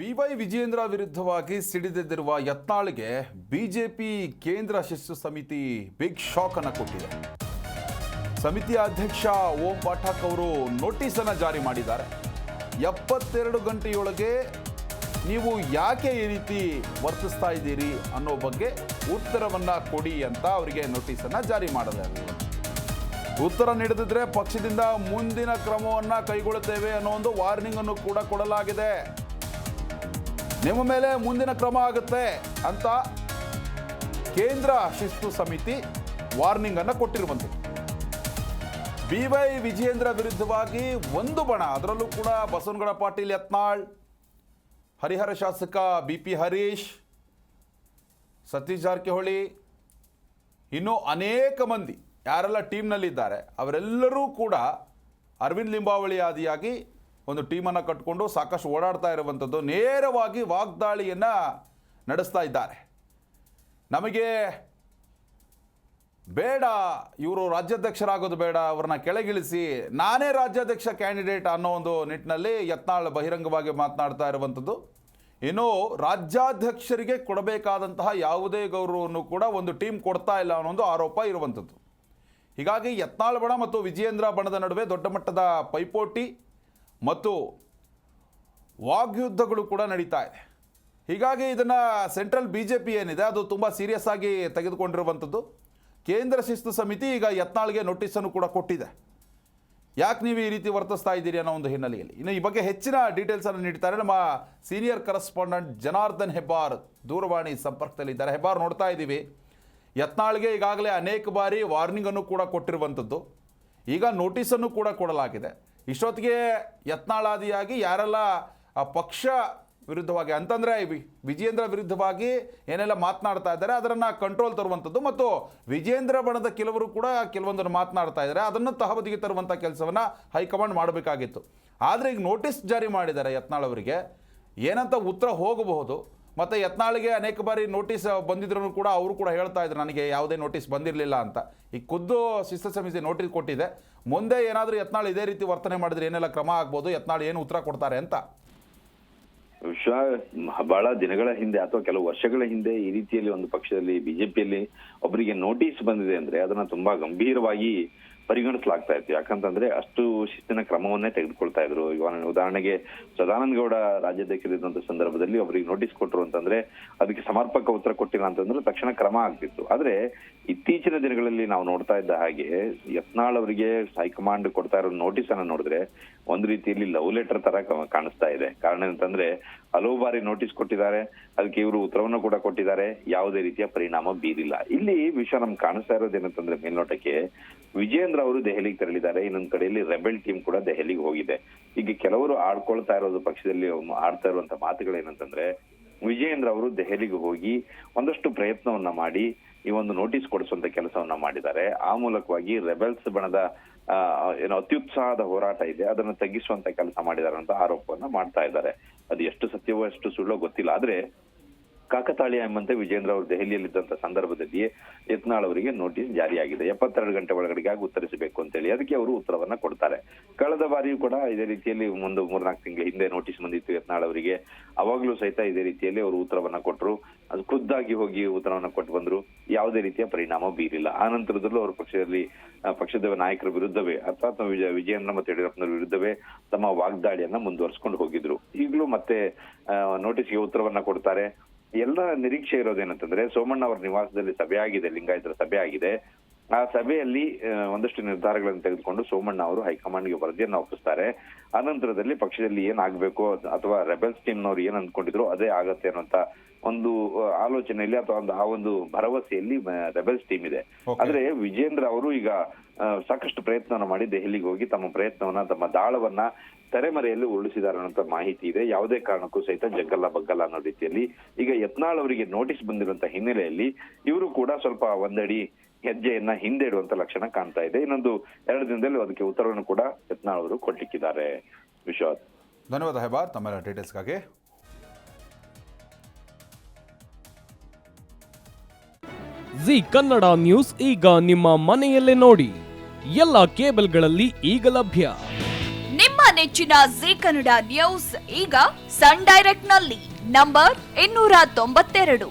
B Y Vijendra ವಿರುದ್ಧವಾಗಿ ಸಿಡಿದೆದ್ದಿರುವ ಯತ್ನಾಳ್ಗೆ BJP ಕೇಂದ್ರ ಶಿಸ್ತು ಸಮಿತಿ ಬಿಗ್ ಶಾಕ್ ಅನ್ನು ಕೊಟ್ಟಿದೆ. ಸಮಿತಿಯ ಅಧ್ಯಕ್ಷ ಓಂ ಪಾಠಕ್ ಅವರು ನೋಟಿಸ್ ಅನ್ನು ಜಾರಿ ಮಾಡಿದ್ದಾರೆ. ಎಪ್ಪತ್ತೆರಡು ಗಂಟೆಯೊಳಗೆ ನೀವು ಯಾಕೆ ಈ ರೀತಿ ವರ್ತಿಸ್ತಾ ಇದ್ದೀರಿ ಅನ್ನೋ ಬಗ್ಗೆ ಉತ್ತರವನ್ನು ಕೊಡಿ ಅಂತ ಅವರಿಗೆ ನೋಟಿಸ್ ಅನ್ನ ಜಾರಿ ಮಾಡಿದೆ ಉತ್ತರ ನೀಡದಿದ್ರೆ ಪಕ್ಷದಿಂದ ಮುಂದಿನ ಕ್ರಮವನ್ನು ಕೈಗೊಳ್ಳುತ್ತೇವೆ ಅನ್ನೋ ಒಂದು ವಾರ್ನಿಂಗ್ ಅನ್ನು ಕೂಡ ಕೊಡಲಾಗಿದೆ. ನಿಮ್ಮ ಮೇಲೆ ಮುಂದಿನ ಕ್ರಮ ಆಗುತ್ತೆ ಅಂತ ಕೇಂದ್ರ ಶಿಸ್ತು ಸಮಿತಿ ವಾರ್ನಿಂಗ್ ಅನ್ನು ಕೊಟ್ಟಿರುವಂಥದ್ದು ಬಿ ವೈ ವಿಜಯೇಂದ್ರ ವಿರುದ್ಧವಾಗಿ ಒಂದು ಬಣ, ಅದರಲ್ಲೂ ಕೂಡ ಬಸವನಗೌಡ ಪಾಟೀಲ್ ಯತ್ನಾಳ್, ಹರಿಹರ ಶಾಸಕ ಬಿ ಪಿ ಹರೀಶ್, ಸತೀಶ್ ಜಾರಕಿಹೊಳಿ, ಇನ್ನೂ ಅನೇಕ ಮಂದಿ, ಯಾರೆಲ್ಲ ಟೀಮ್ನಲ್ಲಿದ್ದಾರೆ, ಅವರೆಲ್ಲರೂ ಕೂಡ ಅರವಿಂದ್ ಲಿಂಬಾವಳಿ ಆದಿಯಾಗಿ ಒಂದು ಟೀಮನ್ನು ಕಟ್ಟಿಕೊಂಡು ಸಾಕಷ್ಟು ಓಡಾಡ್ತಾ ಇರುವಂಥದ್ದು ನೇರವಾಗಿ ವಾಗ್ದಾಳಿಯನ್ನು ನಡೆಸ್ತಾ ಇದ್ದಾರೆ. ನಮಗೆ ಬೇಡ, ಇವರು ರಾಜ್ಯಾಧ್ಯಕ್ಷರಾಗೋದು ಬೇಡ, ಅವ್ರನ್ನ ಕೆಳಗಿಳಿಸಿ, ನಾನೇ ರಾಜ್ಯಾಧ್ಯಕ್ಷ ಕ್ಯಾಂಡಿಡೇಟ್ ಅನ್ನೋ ಒಂದು ನಿಟ್ಟಿನಲ್ಲಿ ಯತ್ನಾಳ್ ಬಹಿರಂಗವಾಗಿ ಮಾತನಾಡ್ತಾ ಇರುವಂಥದ್ದು. ಇನ್ನು ರಾಜ್ಯಾಧ್ಯಕ್ಷರಿಗೆ ಕೊಡಬೇಕಾದಂತಹ ಯಾವುದೇ ಗೌರವವನ್ನು ಕೂಡ ಒಂದು ಟೀಮ್ ಕೊಡ್ತಾ ಇಲ್ಲ ಅನ್ನೋ ಒಂದು ಆರೋಪ ಇರುವಂಥದ್ದು. ಹೀಗಾಗಿ ಯತ್ನಾಳ್ ಬಣ ಮತ್ತು ವಿಜಯೇಂದ್ರ ಬಣದ ನಡುವೆ ದೊಡ್ಡ ಮಟ್ಟದ ಪೈಪೋಟಿ ಮತ್ತು ವಾಗ್ಯುದ್ಧಗಳು ಕೂಡ ನಡೀತಾ ಇದೆ. ಹೀಗಾಗಿ ಇದನ್ನು ಸೆಂಟ್ರಲ್ ಬಿ ಜೆ ಪಿ ಏನಿದೆ, ಅದು ತುಂಬ ಸೀರಿಯಸ್ ಆಗಿ ತೆಗೆದುಕೊಂಡಿರುವಂಥದ್ದು. ಕೇಂದ್ರ ಶಿಸ್ತು ಸಮಿತಿ ಈಗ ಯತ್ನಾಳ್ಗೆ ನೋಟಿಸನ್ನು ಕೂಡ ಕೊಟ್ಟಿದೆ. ಯಾಕೆ ನೀವು ಈ ರೀತಿ ವರ್ತಿಸ್ತಾ ಇದ್ದೀರಿ ಅನ್ನೋ ಒಂದು ಹಿನ್ನೆಲೆಯಲ್ಲಿ? ಇನ್ನು ಈ ಬಗ್ಗೆ ಹೆಚ್ಚಿನ ಡೀಟೇಲ್ಸನ್ನು ನೀಡ್ತಾರೆ ನಮ್ಮ ಸೀನಿಯರ್ ಕರೆಸ್ಪಾಂಡೆಂಟ್ ಜನಾರ್ದನ್ ಹೆಬ್ಬಾರ್ ದೂರವಾಣಿ ಸಂಪರ್ಕದಲ್ಲಿದ್ದಾರೆ. ಹೆಬ್ಬಾರ್, ನೋಡ್ತಾ ಇದ್ದೀವಿ. ಯತ್ನಾಳ್ಗೆ ಈಗಾಗಲೇ ಅನೇಕ ಬಾರಿ ವಾರ್ನಿಂಗನ್ನು ಕೂಡ ಕೊಟ್ಟಿರುವಂಥದ್ದು. ಈಗ ನೋಟಿಸನ್ನು ಕೂಡ ಕೊಡಲಾಗಿದೆ. ಇಷ್ಟೊತ್ತಿಗೆ ಯತ್ನಾಳಾದಿಯಾಗಿ ಯಾರೆಲ್ಲ, ಆ, ಪಕ್ಷ ವಿರುದ್ಧವಾಗಿ, ಅಂತಂದರೆ ವಿಜೇಂದ್ರ ವಿರುದ್ಧವಾಗಿ ಏನೆಲ್ಲ ಮಾತನಾಡ್ತಾ ಇದ್ದಾರೆ ಅದನ್ನು ಕಂಟ್ರೋಲ್ ತರುವಂಥದ್ದು ಮತ್ತು ವಿಜೇಂದ್ರ ಬಣದ ಕೆಲವರು ಕೂಡ ಕೆಲವೊಂದನ್ನು ಮಾತನಾಡ್ತಾ ಇದ್ದಾರೆ. ಅದನ್ನು ತಹಬದಿಗೆ ತರುವಂಥ ಕೆಲಸವನ್ನು ಹೈಕಮಾಂಡ್ ಮಾಡಬೇಕಾಗಿತ್ತು. ಆದರೆ ಈಗ ನೋಟಿಸ್ ಜಾರಿ ಮಾಡಿದ್ದಾರೆ ಯತ್ನಾಳ್ ಅವರಿಗೆ. ಏನಂತ ಉತ್ತರ ಹೋಗಬಹುದು. ಮತ್ತು ಯತ್ನಾಳಿಗೆ ಅನೇಕ ಬಾರಿ ನೋಟಿಸ್ ಬಂದಿದ್ರು ಕೂಡ ಅವರು ಕೂಡ ಹೇಳ್ತಾ ಇದ್ರು, ನನಗೆ ಯಾವುದೇ ನೋಟಿಸ್ ಬಂದಿರಲಿಲ್ಲ ಅಂತ. ಈ ಖುದ್ದು ಶಿಸ್ತು ಸಮಿತಿ ನೋಟಿಸ್ ಕೊಟ್ಟಿದೆ. ಮುಂದೆ ಏನಾದರೂ ಯತ್ನಾಳ್ ಇದೇ ರೀತಿ ವರ್ತನೆ ಮಾಡಿದ್ರೆ ಏನೆಲ್ಲ ಕ್ರಮ ಆಗ್ಬೋದು, ಯತ್ನಾಳ್ ಏನು ಉತ್ತರ ಕೊಡ್ತಾರೆ ಅಂತ? ವಿಶ್ವ ಬಹಳ ದಿನಗಳ ಹಿಂದೆ ಅಥವಾ ಕೆಲವು ವರ್ಷಗಳ ಹಿಂದೆ ಈ ರೀತಿಯಲ್ಲಿ ಒಂದು ಪಕ್ಷದಲ್ಲಿ ಬಿಜೆಪಿಯಲ್ಲಿ ಒಬ್ಬರಿಗೆ ನೋಟಿಸ್ ಬಂದಿದೆ ಅಂದ್ರೆ ಅದನ್ನ ತುಂಬಾ ಗಂಭೀರವಾಗಿ ಪರಿಗಣಿಸಲಾಗ್ತಾ ಇತ್ತು. ಯಾಕಂತಂದ್ರೆ ಅಷ್ಟು ಶಿಸ್ತಿನ ಕ್ರಮವನ್ನೇ ತೆಗೆದುಕೊಳ್ತಾ ಇದ್ರು. ಇವಾಗ ಉದಾಹರಣೆಗೆ ಸದಾನಂದ ಗೌಡ ರಾಜ್ಯಾಧ್ಯಕ್ಷರಿದ್ದಂತ ಸಂದರ್ಭದಲ್ಲಿ ಅವರಿಗೆ ನೋಟಿಸ್ ಕೊಟ್ಟರು ಅಂತಂದ್ರೆ ಅದಕ್ಕೆ ಸಮರ್ಪಕ ಉತ್ತರ ಕೊಟ್ಟಿಲ್ಲ ಅಂತಂದ್ರೆ ತಕ್ಷಣ ಕ್ರಮ ಆಗ್ತಿತ್ತು. ಆದ್ರೆ ಇತ್ತೀಚಿನ ದಿನಗಳಲ್ಲಿ ನಾವು ನೋಡ್ತಾ ಇದ್ದ ಹಾಗೆ ಯತ್ನಾಳ್ ಅವರಿಗೆ ಹೈಕಮಾಂಡ್ ಕೊಡ್ತಾ ಇರೋ ನೋಟಿಸ್ ಅನ್ನ ನೋಡಿದ್ರೆ ಒಂದು ರೀತಿಯಲ್ಲಿ ಲವ್ ಲೆಟರ್ ತರ ಕಾಣಿಸ್ತಾ ಇದೆ. ಕಾರಣ ಅಂತಂದ್ರೆ ಹಲವು ಬಾರಿ ನೋಟಿಸ್ ಕೊಟ್ಟಿದ್ದಾರೆ. ಅದಕ್ಕೆ ಇವರು ಉತ್ತರವನ್ನು ಕೂಡ ಕೊಟ್ಟಿದ್ದಾರೆ. ಯಾವುದೇ ರೀತಿಯ ಪರಿಣಾಮ ಬೀರಿಲ್ಲ. ಇಲ್ಲಿ ವಿಷಯ ನಮ್ಗೆ ಕಾಣಿಸ್ತಾ ಇರೋದೇನಂತಂದ್ರೆ ಮೇಲ್ನೋಟಕ್ಕೆ ವಿಜೇಂದ್ರ ಅವರು ದೆಹಲಿಗೆ ತೆರಳಿದ್ದಾರೆ. ಇನ್ನೊಂದ್ ಕಡೆಯಲ್ಲಿ ರೆಬೆಲ್ ಟೀಮ್ ಕೂಡ ದೆಹಲಿಗೆ ಹೋಗಿದೆ. ಈಗ ಕೆಲವರು ಆಡ್ಕೊಳ್ತಾ ಇರೋದು ಪಕ್ಷದಲ್ಲಿ ಆಡ್ತಾ ಇರುವಂತ ಮಾತುಗಳೇನಂತಂದ್ರೆ, ವಿಜಯೇಂದ್ರ ಅವರು ದೆಹಲಿಗೆ ಹೋಗಿ ಒಂದಷ್ಟು ಪ್ರಯತ್ನವನ್ನ ಮಾಡಿ, ಈ ಒಂದು ನೋಟಿಸ್ ಕೊಡಿಸುವಂತ ಕೆಲಸವನ್ನ ಮಾಡಿದ್ದಾರೆ. ಆ ಮೂಲಕವಾಗಿ ರೆಬೆಲ್ಸ್ ಬಣದ ಏನು ಏನೋ ಅತ್ಯುತ್ಸಾಹದ ಹೋರಾಟ ಇದೆ. ಅದನ್ನು ತಗ್ಗಿಸುವಂತ ಕೆಲಸ ಮಾಡಿದ್ದಾರೆ ಅಂತ ಆರೋಪವನ್ನ ಮಾಡ್ತಾ ಇದ್ದಾರೆ. ಅದು ಎಷ್ಟು ಸತ್ಯವೋ, ಎಷ್ಟು ಸುಳ್ಳೋ ಗೊತ್ತಿಲ್ಲ. ಆದ್ರೆ ಕಾಕತಾಳೀಯ ಎಂಬಂತೆ ವಿಜೇಂದ್ರ ಅವರು ದೆಹಲಿಯಲ್ಲಿದ್ದಂತ ಸಂದರ್ಭದಲ್ಲಿಯೇ ಯತ್ನಾಳ್ ಅವರಿಗೆ ನೋಟಿಸ್ ಜಾರಿಯಾಗಿದೆ. ಎಪ್ಪತ್ತೆರಡು ಗಂಟೆ ಒಳಗಡೆಗಾಗಿ ಉತ್ತರಿಸಬೇಕು ಅಂತೇಳಿ ಅದಕ್ಕೆ ಅವರು ಉತ್ತರವನ್ನ ಕೊಡ್ತಾರೆ. ಕಳೆದ ಬಾರಿಯೂ ಕೂಡ ಇದೇ ರೀತಿಯಲ್ಲಿ ಒಂದು ಮೂರ್ನಾಲ್ಕು ತಿಂಗಳ ಹಿಂದೆ ನೋಟಿಸ್ ಬಂದಿತ್ತು ಯತ್ನಾಳ್ ಅವರಿಗೆ. ಅವಾಗ್ಲೂ ಸಹಿತ ಇದೇ ರೀತಿಯಲ್ಲಿ ಅವರು ಉತ್ತರವನ್ನ ಕೊಟ್ಟರು ಅದು ಖುದ್ದಾಗಿ ಹೋಗಿ ಉತ್ತರವನ್ನ ಕೊಟ್ಟು ಬಂದ್ರು. ಯಾವುದೇ ರೀತಿಯ ಪರಿಣಾಮ ಬೀರಿಲ್ಲ. ಆ ನಂತರದಲ್ಲೂ ಅವರು ಪಕ್ಷದಲ್ಲಿ ಪಕ್ಷದ ನಾಯಕರ ವಿರುದ್ಧವೇ ಅರ್ಥಾತ್ ವಿಜಯ ವಿಜಯೇಂದ್ರ ಮತ್ತು ಯಡಿಯೂರಪ್ಪನವರ ವಿರುದ್ಧವೇ ತಮ್ಮ ವಾಗ್ದಾಳಿಯನ್ನ ಮುಂದುವರ್ಸ್ಕೊಂಡು ಹೋಗಿದ್ರು. ಈಗಲೂ ಮತ್ತೆ ನೋಟಿಸ್ಗೆ ಉತ್ತರವನ್ನ ಕೊಡ್ತಾರೆ. ಎಲ್ಲ ನಿರೀಕ್ಷೆ ಇರೋದೇನಂತಂದ್ರೆ ಸೋಮಣ್ಣ ಅವರ ನಿವಾಸದಲ್ಲಿ ಸಭೆ ಆಗಿದೆ ಲಿಂಗಾಯತರ ಸಭೆ ಆಗಿದೆ. ಆ ಸಭೆಯಲ್ಲಿ ಒಂದಷ್ಟು ನಿರ್ಧಾರಗಳನ್ನು ತೆಗೆದುಕೊಂಡು ಸೋಮಣ್ಣ ಅವರು ಹೈಕಮಾಂಡ್ಗೆ ವರದಿಯನ್ನು ಒಪ್ಪಿಸ್ತಾರೆ. ಅನಂತರದಲ್ಲಿ ಪಕ್ಷದಲ್ಲಿ ಏನ್ ಆಗ್ಬೇಕು ಅಥವಾ ರೆಬೆಲ್ಸ್ ಟೀಮ್ನವ್ರು ಏನ್ ಅಂದ್ಕೊಂಡಿದ್ರು ಅದೇ ಆಗತ್ತೆ ಅನ್ನೋಂತ ಒಂದು ಆಲೋಚನೆಯಲ್ಲಿ ಅಥವಾ ಒಂದು ಆ ಒಂದು ಭರವಸೆಯಲ್ಲಿ ರೆಬೆಲ್ಸ್ ಟೀಮ್ ಇದೆ. ಆದ್ರೆ ವಿಜೇಂದ್ರ ಅವರು ಈಗ ಸಾಕಷ್ಟು ಪ್ರಯತ್ನವನ್ನು ಮಾಡಿ ದೆಹಲಿಗೆ ಹೋಗಿ ತಮ್ಮ ಪ್ರಯತ್ನವನ್ನ ತಮ್ಮ ದಾಳವನ್ನ ತೆರೆಮರೆಯಲ್ಲಿ ಉರುಳಿಸಿದ್ದಾರೆ ಅನ್ನೋ ಮಾಹಿತಿ ಇದೆ. ಯಾವುದೇ ಕಾರಣಕ್ಕೂ ಸಹಿತ ಜಗ್ಗಲ್ಲ ಬಗ್ಗಲ್ಲ ಅನ್ನೋ ರೀತಿಯಲ್ಲಿ ಈಗ ಯತ್ನಾಳ್ ಅವರಿಗೆ ನೋಟಿಸ್ ಬಂದಿರುವಂತ ಹಿನ್ನೆಲೆಯಲ್ಲಿ ಇವರು ಕೂಡ ಸ್ವಲ್ಪ ಒಂದಡಿ ಹೆಜ್ಜೆಯನ್ನ ಹಿಂದೆ ಇಡುವಂತ ಲಕ್ಷಣ ಕಾಣ್ತಾ ಇದೆ. ಇನ್ನೊಂದು ಎರಡು ದಿನದಲ್ಲಿ ಅದಕ್ಕೆ ಉತ್ತರವನ್ನು ಕೂಡ ಯತ್ನಾಳ್ ಅವರು ಕೊಡ್ಲಿಕ್ಕಿದ್ದಾರೆ ವಿಶ್ವಾಸ್ ಧನ್ಯವಾದ ಹೈಬಾರ್ ತಮ್ಮೆಲ್ಲ ಡೀಟೇಲ್ಸ್ಗಾಗಿ. ಜಿ ಕನ್ನಡ ನ್ಯೂಸ್ ಈಗ ನಿಮ್ಮ ಮನೆಯಲ್ಲೇ ನೋಡಿ. ಎಲ್ಲ ಕೇಬಲ್ಗಳಲ್ಲಿ ಈಗ ಲಭ್ಯ. ನಿಮ್ಮ ನೆಚ್ಚಿನ ಜಿ ಕನ್ನಡ ನ್ಯೂಸ್ ಈಗ ಸನ್ ಡೈರೆಕ್ಟ್ನಲ್ಲಿ ನಂಬರ್ ಇನ್ನೂರ ತೊಂಬತ್ತೆರಡು.